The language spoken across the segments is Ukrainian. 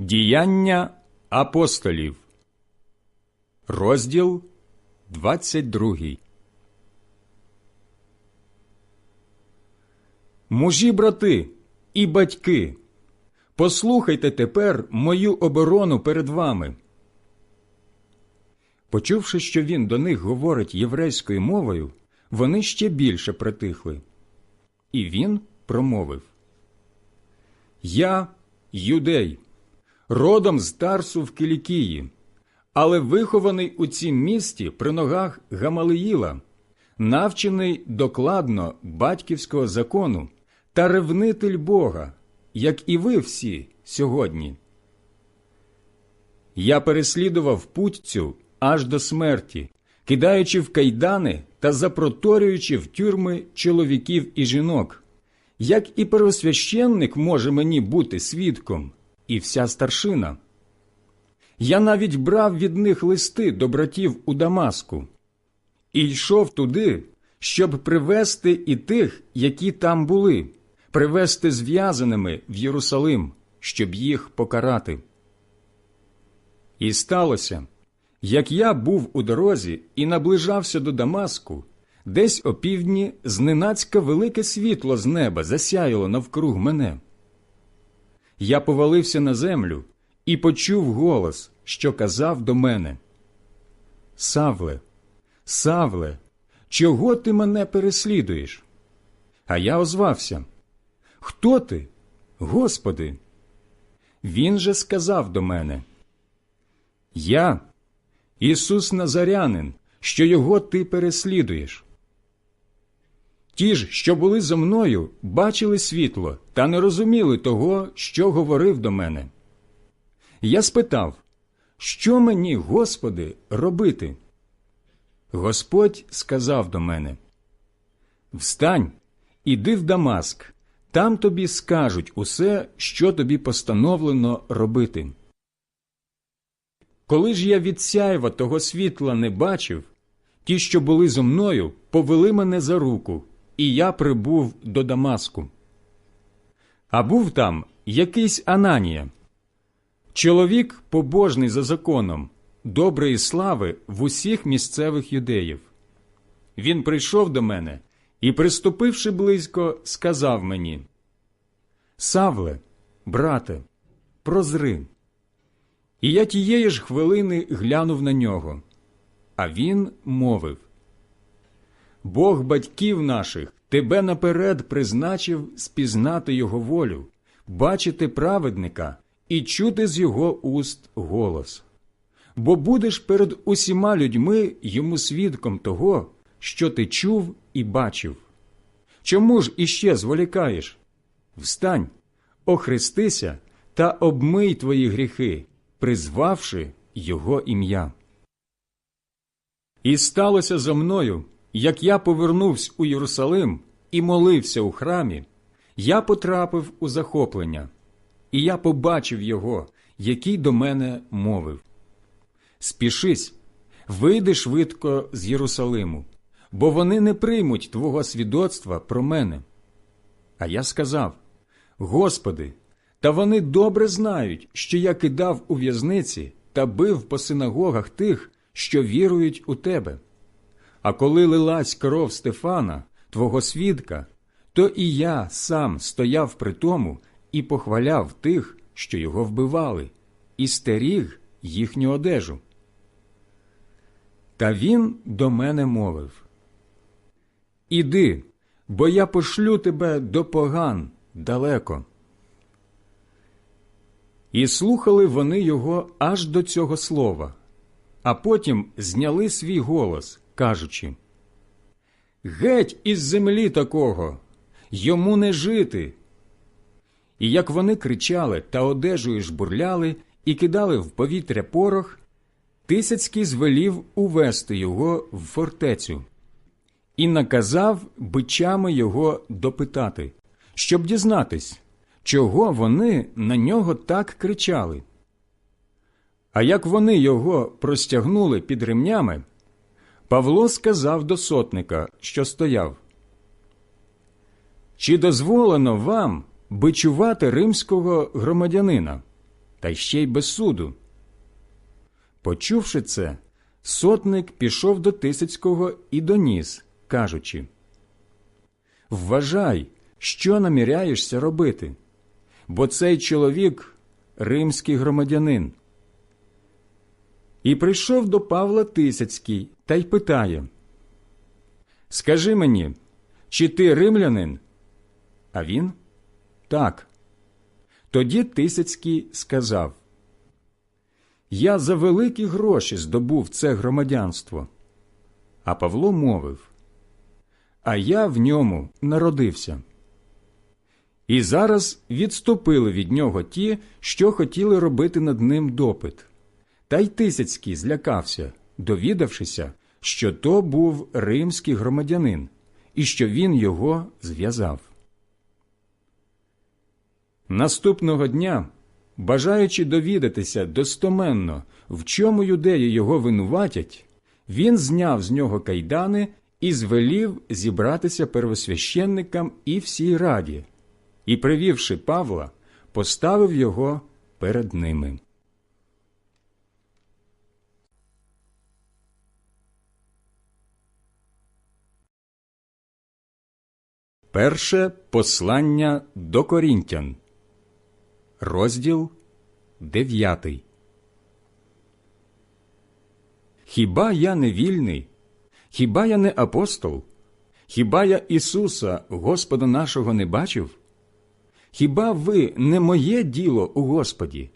Діяння апостолів, розділ 22. Мужі, брати і батьки, послухайте тепер мою оборону перед вами. Почувши, що він до них говорить єврейською мовою, вони ще більше притихли. І він промовив Я юдей, родом з Тарсу в Кілікії, але вихований у цім місті при ногах Гамалиїла, навчений докладно батьківського закону та ревнитель Бога, як і ви всі сьогодні. Я переслідував путь цю аж до смерті, кидаючи в кайдани та запроторюючи в тюрми чоловіків і жінок. Як і первосвященник може мені бути свідком, і вся старшина. Я навіть брав від них листи до братів у Дамаску і йшов туди, щоб привести і тих, які там були, привести зв'язаними в Єрусалим, щоб їх покарати. І сталося, як я був у дорозі і наближався до Дамаску, десь опівдні зненацька велике світло з неба засяяло навкруг мене. Я повалився на землю і почув голос, що казав до мене: Савле, Савле, чого ти мене переслідуєш? А я озвався: Хто ти, Господи? Він же сказав до мене: Я, Ісус Назарянин, що його ти переслідуєш. Ті ж, що були зо мною, бачили світло та не розуміли того, що говорив до мене. Я спитав, що мені, Господи, робити? Господь сказав до мене: Встань, іди в Дамаск, там тобі скажуть усе, що тобі постановлено робити. Коли ж я від сяйва того світла не бачив, ті, що були зо мною, повели мене за руку, і я прибув до Дамаску. А був там якийсь Ананія, чоловік побожний за законом, доброї слави в усіх місцевих юдеїв. Він прийшов до мене і, приступивши близько, сказав мені: Савле, брате, прозри. І я тієї ж хвилини глянув на нього. А він мовив Бог батьків наших тебе наперед призначив спізнати його волю, бачити праведника і чути з його уст голос. Бо будеш перед усіма людьми йому свідком того, що ти чув і бачив. Чому ж іще зволікаєш? Встань, охрестися та обмий твої гріхи, призвавши його ім'я. І сталося за мною, як я повернувся у Єрусалим і молився у храмі, я потрапив у захоплення, і я побачив його, який до мене мовив Спішись, вийди швидко з Єрусалиму, бо вони не приймуть твого свідоцтва про мене. А я сказав Господи, та вони добре знають, що я кидав у в'язниці та бив по синагогах тих, що вірують у тебе. А коли лилась кров Стефана, твого свідка, то і я сам стояв при тому і похваляв тих, що його вбивали, і стеріг їхню одежу. Та він до мене мовив Іди, бо я пошлю тебе до поган далеко. І слухали вони його аж до цього слова, а потім зняли свій голос, кажучи Геть із землі такого, йому не жити. І як вони кричали та одежею жбурляли і кидали в повітря порох, Тисяцький звелів увести його в фортецю і наказав бичами його допитати, щоб дізнатись, чого вони на нього так кричали. А як вони його простягнули під ремнями, Павло сказав до сотника, що стояв Чи дозволено вам бичувати римського громадянина? та ще й без суду. Почувши це, сотник пішов до Тисяцького і доніс, кажучи Вважай, що наміряєшся робити, бо цей чоловік римський громадянин. І прийшов до Павла Тисяцький та й питає Скажи мені, чи ти римлянин? А він так. Тоді Тисяцький сказав Я за великі гроші здобув це громадянство. А Павло мовив А я в ньому народився. І зараз відступили від нього ті, що хотіли робити над ним допит. Та й Тисяцький злякався, довідавшися, що то був римський громадянин і що він його зв'язав. Наступного дня, бажаючи довідатися достоменно, в чому юдеї його винуватять, він зняв з нього кайдани і звелів зібратися первосвященникам і всій раді, і, привівши Павла, поставив його перед ними. Перше послання до Корінтян, розділ 9 Хіба я не вільний? Хіба я не апостол? Хіба я Ісуса, Господа нашого, не бачив? Хіба ви не моє діло у Господі?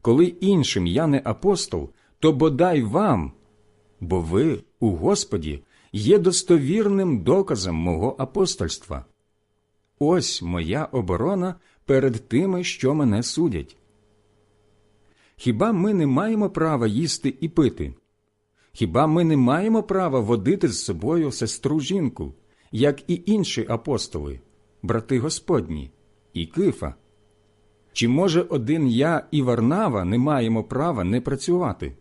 Коли іншим я не апостол, то бодай вам, бо ви у Господі є достовірним доказом мого апостольства. Ось моя оборона перед тими, що мене судять. Хіба ми не маємо права їсти і пити? Хіба ми не маємо права водити з собою сестру жінку, як і інші апостоли, брати Господні, і Кифа? Чи може один я і Варнава не маємо права не працювати?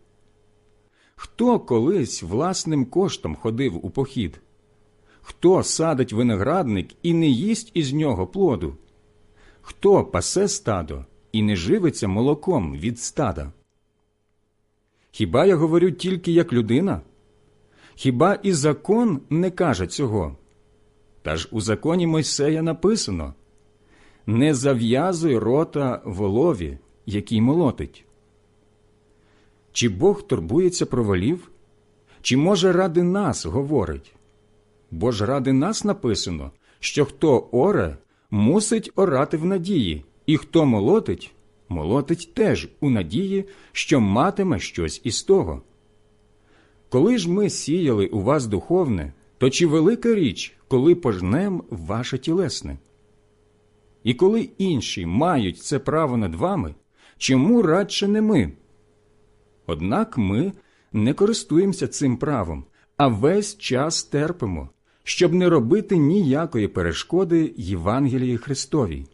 Хто колись власним коштом ходив у похід? Хто садить виноградник і не їсть із нього плоду? Хто пасе стадо і не живиться молоком від стада? Хіба я говорю тільки як людина? Хіба і закон не каже цього? Та ж у законі Мойсея написано Не зав'язуй рота волові, який молотить. Чи Бог турбується про волів? Чи, може, ради нас говорить? Бо ж ради нас написано, що хто оре, мусить орати в надії, і хто молотить, молотить теж у надії, що матиме щось із того. Коли ж ми сіяли у вас духовне, то чи велика річ, коли пожнем ваше тілесне? І коли інші мають це право над вами, чому радше не ми? Однак ми не користуємося цим правом, а весь час терпимо, щоб не робити ніякої перешкоди Євангелії Христовій.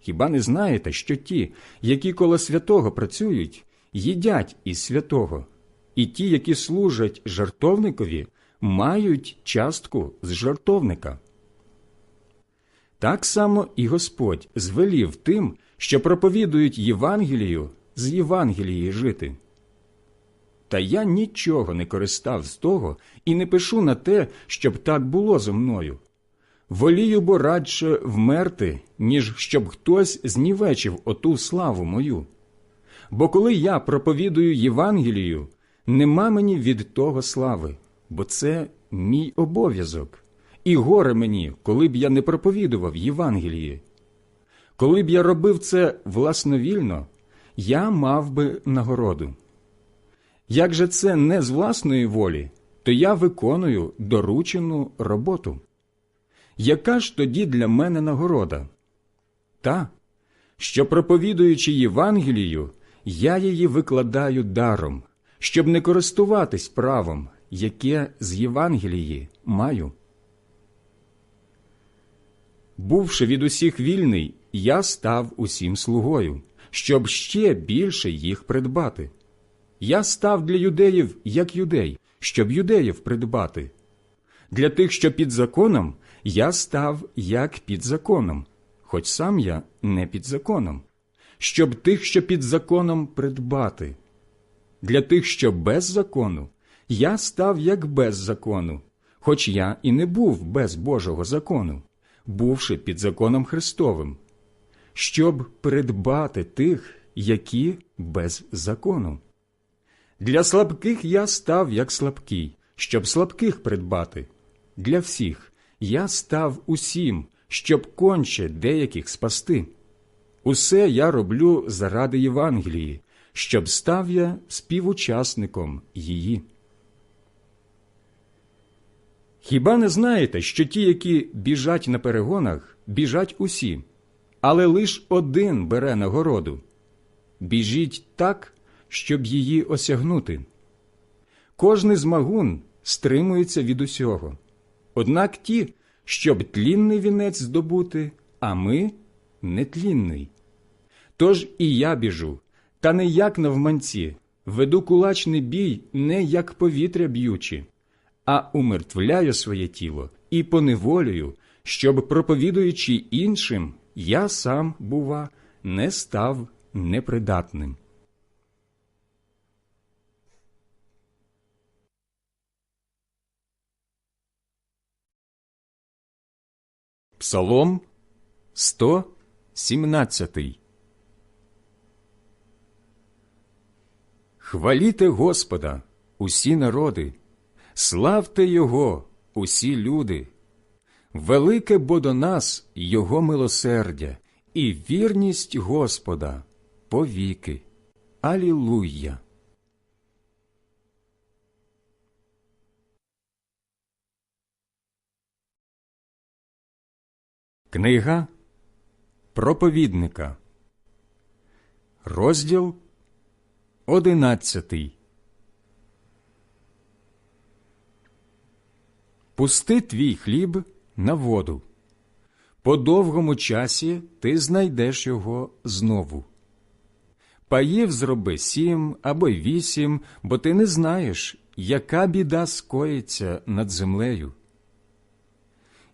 Хіба не знаєте, що ті, які коло святого працюють, їдять із святого, і ті, які служать жартовникові, мають частку з жартовника? Так само і Господь звелів тим, що проповідують Євангелію, з Євангелії жити. Та я нічого не користав з того і не пишу на те, щоб так було зо мною. Волію бо радше вмерти, ніж щоб хтось знівечив оту славу мою. Бо коли я проповідую Євангелію, нема мені від того слави, бо це мій обов'язок, і горе мені, коли б я не проповідував Євангелії. Коли б я робив це власновільно, я мав би нагороду. Як же це не з власної волі, то я виконую доручену роботу. Яка ж тоді для мене нагорода? Та, що, проповідуючи Євангелію, я її викладаю даром, щоб не користуватись правом, яке з Євангелії маю. Бувши від усіх вільний, я став усім слугою, щоб ще більше їх придбати. Я став для юдеїв як юдей, щоб юдеїв придбати. Для тих, що під законом, я став як під законом, хоч сам я не під законом, щоб тих, що під законом придбати. Для тих, що без закону, я став як без закону, хоч я і не був без Божого закону, бувши під законом Христовим, щоб придбати тих, які без закону. Для слабких я став як слабкий, щоб слабких придбати. Для всіх я став усім, щоб конче деяких спасти. Усе я роблю заради Євангелії, щоб став я співучасником її. Хіба не знаєте, що ті, які біжать на перегонах, біжать усі, але лиш один бере нагороду? Біжіть так, щоб її осягнути. Кожний змагун стримується від усього. Однак ті, щоб тлінний вінець здобути, а ми нетлінний. Тож і я біжу, та не як навманці, веду кулачний бій не як повітря б'ючи, а умертвляю своє тіло і поневолюю, щоб, проповідуючи іншим, я сам, бува, не став непридатним. Псалом 117 Хваліте Господа, усі народи, славте Його, усі люди. Велике бо до нас Його милосердя і вірність Господа повіки. Алілуя! Книга Проповідника, розділ одинадцятий. Пусти твій хліб на воду. По довгому часі ти знайдеш його знову. Паїв зроби сім або вісім, бо ти не знаєш, яка біда скоїться над землею.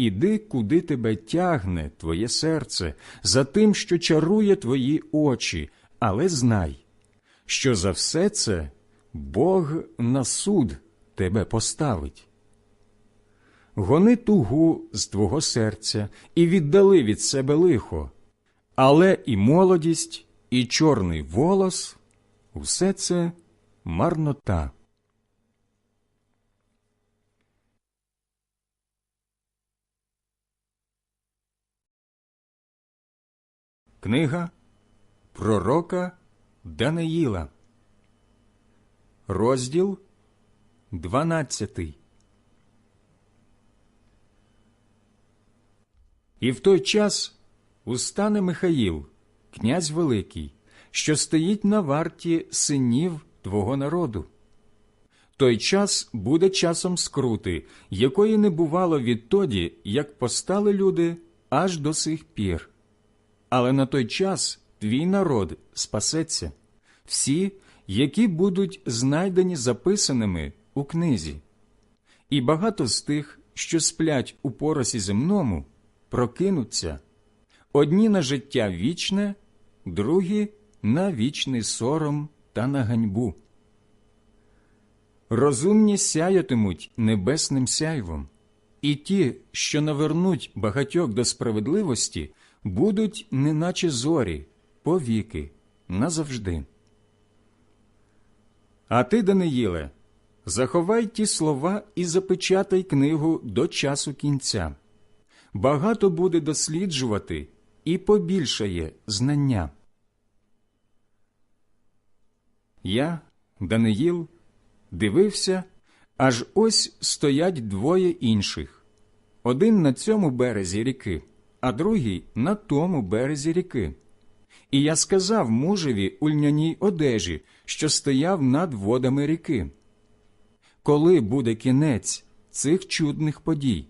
Іди, куди тебе тягне твоє серце, за тим, що чарує твої очі, але знай, що за все це Бог на суд тебе поставить. Гони тугу з твого серця і віддали від себе лихо, але і молодість, і чорний волос усе це марнота. Книга Пророка Даниїла, розділ 12 І в той час устане Михаїл, князь Великий, що стоїть на варті синів твого народу. Той час буде часом скрути, якої не бувало відтоді, як постали люди аж до сих пір. Але на той час твій народ спасеться, всі, які будуть знайдені записаними у книзі, і багато з тих, що сплять у поросі земному, прокинуться. Одні на життя вічне, другі на вічний сором та на ганьбу. Розумні сяятимуть небесним сяйвом, і ті, що навернуть багатьох до справедливості, будуть неначе зорі, повіки, назавжди. А ти, Даниїле, заховай ті слова і запечатай книгу до часу кінця. Багато буде досліджувати і побільшає знання. Я, Даниїл, дивився, аж ось стоять двоє інших один на цьому березі ріки, а другий на тому березі ріки. І я сказав мужеві у льняній одежі, що стояв над водами ріки. Коли буде кінець цих чудних подій?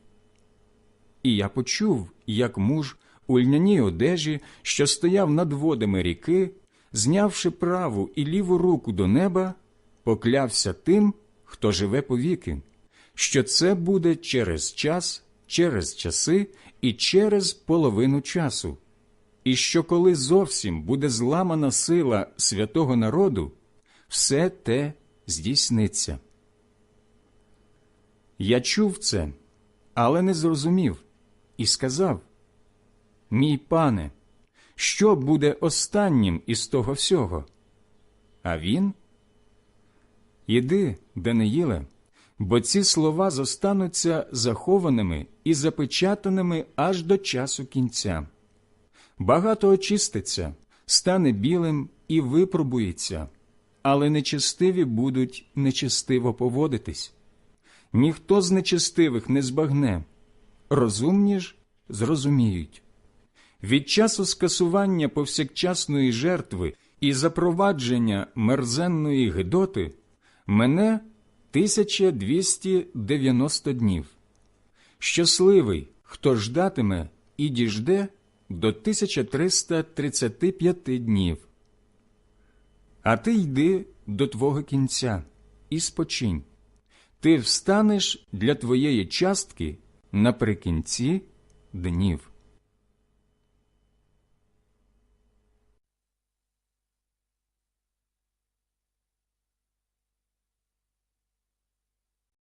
І я почув, як муж у льняній одежі, що стояв над водами ріки, знявши праву і ліву руку до неба, поклявся тим, хто живе повіки, що це буде через час, через часи і через половину часу, і що коли зовсім буде зламана сила святого народу, все те здійсниться. Я чув це, але не зрозумів, і сказав Мій пане, що буде останнім із того всього? А він Іди, Даниїле, бо ці слова зостануться захованими і запечатаними аж до часу кінця. Багато очиститься, стане білим і випробується, але нечестиві будуть нечестиво поводитись. Ніхто з нечестивих не збагне, розумні ж зрозуміють. Від часу скасування повсякчасної жертви і запровадження мерзенної гидоти мене 1290 днів. Щасливий, хто ждатиме і діжде до 1335 днів. А ти йди до твого кінця і спочинь. Ти встанеш для твоєї частки наприкінці днів.